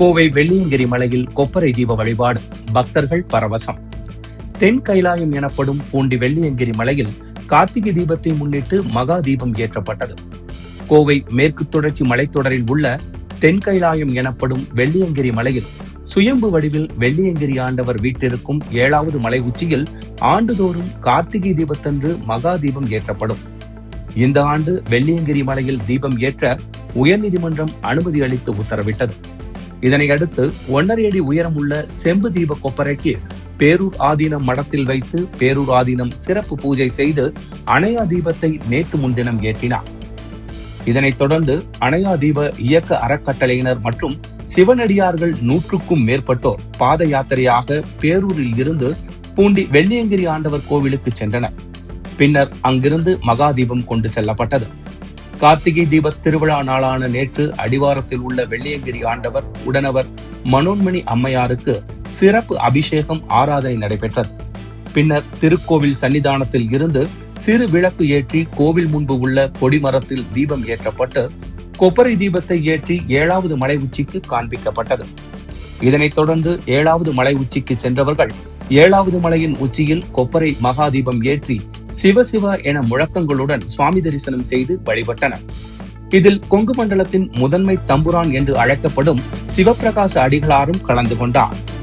கோவை வெள்ளியங்கிரி மலையில் கொப்பரை தீப வழிபாடு பக்தர்கள் பரவசம். தென் கைலாயம் எனப்படும் பூண்டி வெள்ளியங்கிரி மலையில் கார்த்திகை தீபத்தை முன்னிட்டு மகா தீபம் ஏற்றப்பட்டது. கோவை மேற்கு தொடர்ச்சி மலைத்தொடரில் உள்ள தென் கைலாயம் எனப்படும் வெள்ளியங்கிரி மலையில் சுயம்பு வடிவில் வெள்ளியங்கிரி ஆண்டவர் வீட்டிற்கும் ஏழாவது மலை உச்சியில் ஆண்டுதோறும் கார்த்திகை தீபத்தன்று மகா தீபம் ஏற்றப்படும். இந்த ஆண்டு வெள்ளியங்கிரி மலையில் தீபம் ஏற்ற உயர்நீதிமன்றம் அனுமதி அளித்து உத்தரவிட்டது. இதனை அடுத்து ஒன்றரை அடி உயரமுள்ள செம்பு தீப கொப்பரைக்கு பேரூர் ஆதீனம் மடத்தில் வைத்து பேரூர் ஆதீனம் சிறப்பு பூஜை செய்து அணையா தீபத்தை நேற்று முன்தினம் ஏற்றினார். இதனைத் தொடர்ந்து அணையா தீப இயக்க அறக்கட்டளையினர் மற்றும் சிவனடியார்கள் நூற்றுக்கும் மேற்பட்டோர் பாத யாத்திரையாக பேரூரில் இருந்து பூண்டி வெள்ளியங்கிரி ஆண்டவர் கோவிலுக்கு சென்றனர். பின்னர் அங்கிருந்து மகா தீபம் கொண்டு செல்லப்பட்டது. கார்த்திகை தீப திருவிழா நாளான நேற்று அடிவாரத்தில் உள்ள வெள்ளியங்கிரி ஆண்டவர் உடனவர் மனோன்மணி அம்மையாருக்கு சிறப்பு அபிஷேகம் ஆராதனை நடைபெற்றது. பின்னர் திருக்கோவில் சன்னிதானத்தில் இருந்து சிறு விளக்கு ஏற்றி கோவில் முன்பு உள்ள கொடிமரத்தில் தீபம் ஏற்றப்பட்டு கொப்பரை தீபத்தை ஏற்றி ஏழாவது மலை உச்சிக்கு காண்பிக்கப்பட்டது. இதனைத் தொடர்ந்து ஏழாவது மலை உச்சிக்கு சென்றவர்கள் ஏழாவது மலையின் உச்சியில் கொப்பரை மகாதீபம் ஏற்றி சிவ சிவ என முழக்கங்களுடன் சுவாமி தரிசனம் செய்து வழிபட்டனர். இதில் கொங்கு மண்டலத்தின் முதன்மை தம்புரான் என்று அழைக்கப்படும் சிவப்பிரகாச அடிகளாரும் கலந்து கொண்டார்.